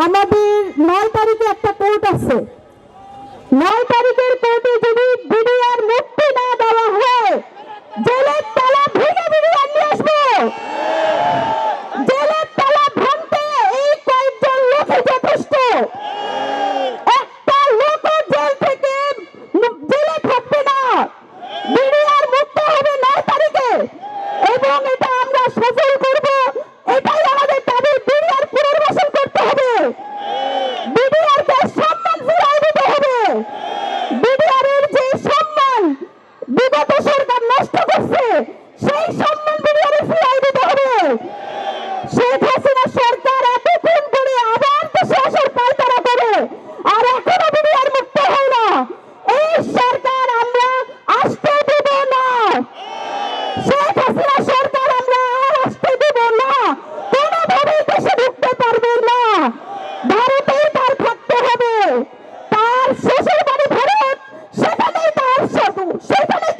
আমাদের নয় তারিখে একটা কোর্ট আছে। নয় তারিখের কোর্টে যদি বিডিআর মুক্তি না দেওয়া হয়, জেলের তালা ভেঙে বিডিআর নিয়ে আসব। জেলের তালা ভাঙতে এই কয়েকজন লোকই যথেষ্ট। একটা লোক জেল থেকে জেলে থাকবে না। বিডিআর মুক্ত হবে নয় তারিখে। এবং এটা আমরা সফল বিগত সরকার নষ্ট করছে, সেই সম্মান বিরিয়ানি ফিরাই দিতে হবে শেখ হাসিনা সরকার এত খুন করে আবার তো শেষের পায়তারা করে, আর এখনও বিরিয়ার মুক্ত হয় না। এই সরকার আমরা আসতে দেব না। শেখ হাসিনা সরকার আমরা আর আসতে দেব না। কোনোভাবেই দেশে ঢুকতে পারবে না। ভারতেই তার থাকতে হবে। তার শেষের বাড়ি ভারত সেখানেই তার সেখানেই